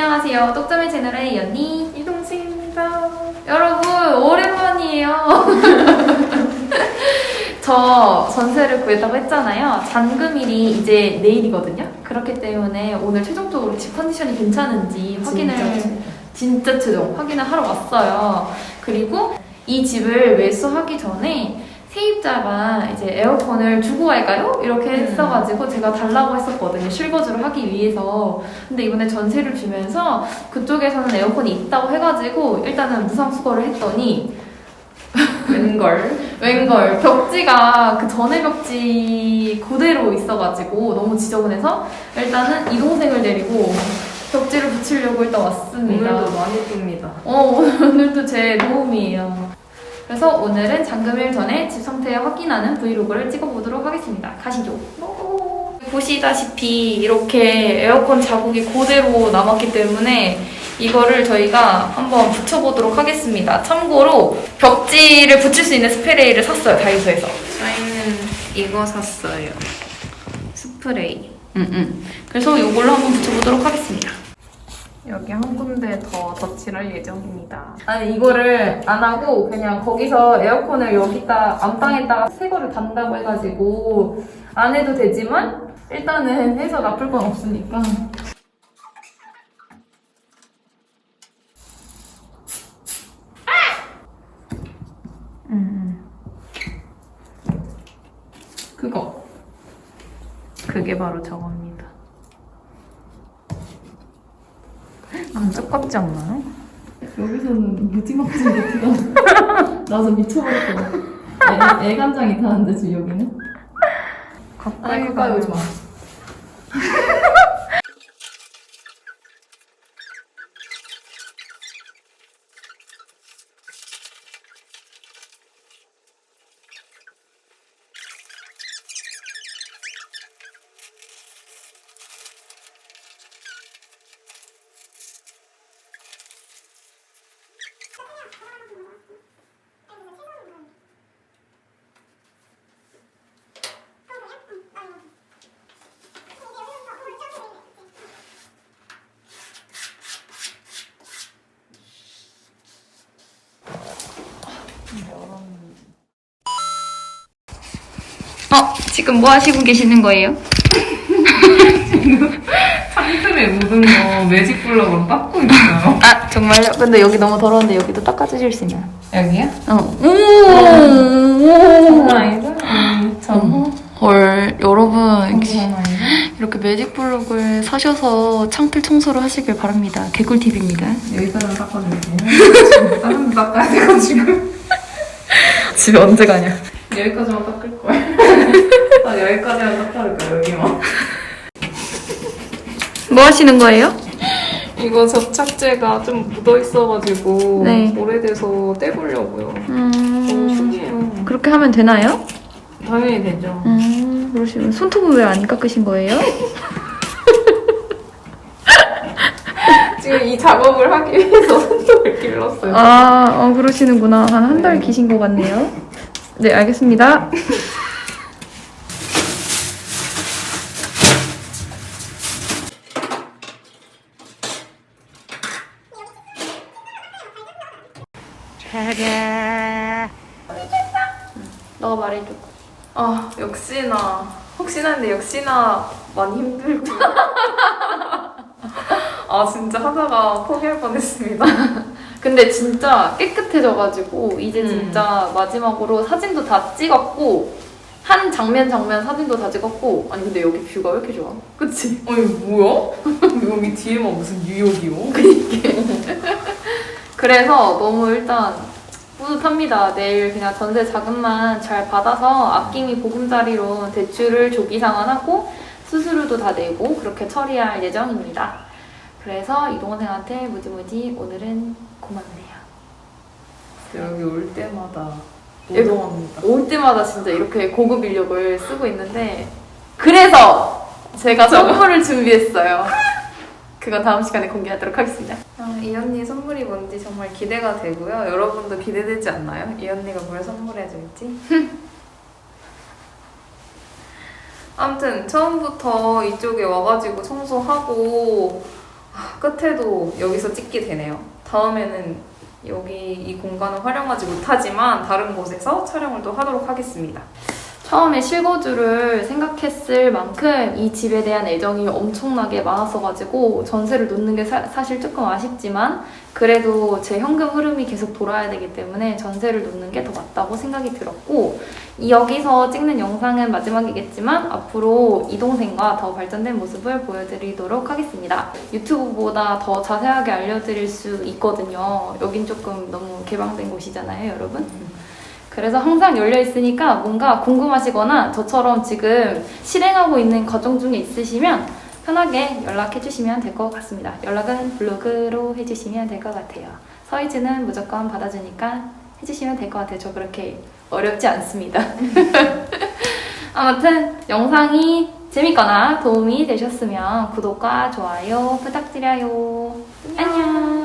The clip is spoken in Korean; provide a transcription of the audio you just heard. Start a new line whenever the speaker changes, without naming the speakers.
안녕하세요. 똑점의 채널의 연니.
이동식입니다.
여러분, 오랜만이에요. 저 전세를 구했다고 했잖아요. 잔금일이 이제 내일이거든요. 그렇기 때문에 오늘 최종적으로 집 컨디션이 괜찮은지 확인을 진짜 최종 확인을 하러 왔어요. 그리고 이 집을 매수하기 전에 세입자가 이제 에어컨을 주고 갈까요? 이렇게
음.
했어가지고 제가 달라고 했었거든요. 실거주를 하기 위해서. 근데 이번에 전세를 주면서 그쪽에서는 에어컨이 있다고 해가지고 일단은 무상수거를 했더니
웬걸?
웬걸 벽지가 그 전에 벽지 그대로 있어가지고 너무 지저분해서 일단은 이 동생을 데리고 벽지를 붙이려고 일단 왔습니다.
오늘도 많이 뜹니다.
어, 오늘도 제 도움이에요. 그래서 오늘은 잠금일 전에 집 상태 확인하는 브이로그를 찍어보도록 하겠습니다. 가시죠. 보시다시피 이렇게 에어컨 자국이 그대로 남았기 때문에 이거를 저희가 한번 붙여보도록 하겠습니다. 참고로 벽지를 붙일 수 있는 스프레이를 샀어요, 다이소에서.
저희는 이거 샀어요. 스프레이.
음, 음. 그래서 이걸로 한번 붙여보도록 하겠습니다.
여기 한 군데 더 덧칠할 예정입니다.
아니 이거를 안 하고 그냥 거기서 에어컨을 여기다 안방에다가 새 거를 단다고 해가지고 안 해도 되지만 일단은 해서 나쁠 건 없으니까. 음, 그거.
그게 바로 저겁니다. 안 두껍지 않나요?
여기서는 무지막지 못해가 나서 같아. 애, 애간장이 타는데 지금 여기는?
가까이
가까이 오지 마.
어 지금 뭐 하시고 계시는 거예요?
상틀에 묻은 거 매직 블럭으로 닦고 있어요.
아 정말요? 근데 여기 너무 더러운데 여기도 닦아주실 수 있나요?
여기요?
어. 오.
장난 아니죠? 음, 참.
헐 여러분? 이렇게 매직 블록을 사셔서 창틀 청소를 하시길 바랍니다. 개꿀 팁입니다.
여기까지만 닦아줄게요. 다른 데 닦아야 돼가지고.
집에 언제 가냐?
여기까지만 닦을 거예요. 아, 여기까지만 닦아줄 거예요, 여기만.
뭐 하시는 거예요?
이거 접착제가 좀 묻어 있어가지고
네.
오래돼서 떼보려고요. 너무
음
신기해요.
그렇게 하면 되나요?
당연히 되죠.
음 그러시면 손톱은 왜 안 깎으신 거예요?
지금 이 작업을 하기 위해서 손톱을 길렀어요.
아 어, 그러시는구나 한 한 달 기신 것 같네요. 네 알겠습니다. 너가 말해줘.
아 역시나 혹시나 근데 역시나 많이 힘들고 아 진짜 하다가 포기할 뻔했습니다.
근데 진짜 깨끗해져가지고 이제
음.
진짜 마지막으로 사진도 다 찍었고 한 장면 장면 사진도 다 찍었고 아니 근데 여기 뷰가 왜 이렇게 좋아? 그치?
아니 뭐야? 여기 뒤에만 무슨 뉴욕이요?
그래서 너무 일단 뿌듯합니다. 내일 그냥 전세 자금만 잘 받아서 아낌이 보금자리로 대출을 조기 상환하고 수수료도 다 내고 그렇게 처리할 예정입니다. 그래서 이 동생한테 무지무지 오늘은 고맙네요.
여기 올 때마다 노동합니다.
올 때마다 진짜 이렇게 고급 인력을 쓰고 있는데 그래서 제가 선물을 준비했어요. 그건 다음 시간에 공개하도록 하겠습니다.
아, 이 언니 선물이 뭔지 정말 기대가 되고요. 여러분도 기대되지 않나요? 이 언니가 뭘 선물해줄지? 아무튼 처음부터 이쪽에 와가지고 청소하고 아, 끝에도 여기서 찍게 되네요. 다음에는 여기 이 공간을 활용하지 못하지만 다른 곳에서 촬영을 또 하도록 하겠습니다.
처음에 실거주를 생각했을 만큼 이 집에 대한 애정이 엄청나게 많았어가지고 전세를 놓는 게 사, 사실 조금 아쉽지만 그래도 제 현금 흐름이 계속 돌아야 되기 때문에 전세를 놓는 게 더 맞다고 생각이 들었고 이 여기서 찍는 영상은 마지막이겠지만 앞으로 이 동생과 더 발전된 모습을 보여드리도록 하겠습니다. 유튜브보다 더 자세하게 알려드릴 수 있거든요. 여긴 조금 너무 개방된 곳이잖아요, 여러분. 그래서 항상 열려 있으니까 뭔가 궁금하시거나 저처럼 지금 실행하고 있는 과정 중에 있으시면 편하게 연락해 주시면 될 것 같습니다. 연락은 블로그로 해주시면 될 것 같아요. 서이즈는 무조건 받아주니까 해주시면 될 것 같아요. 저 그렇게 어렵지 않습니다. 아무튼 영상이 재밌거나 도움이 되셨으면 구독과 좋아요 부탁드려요. 안녕.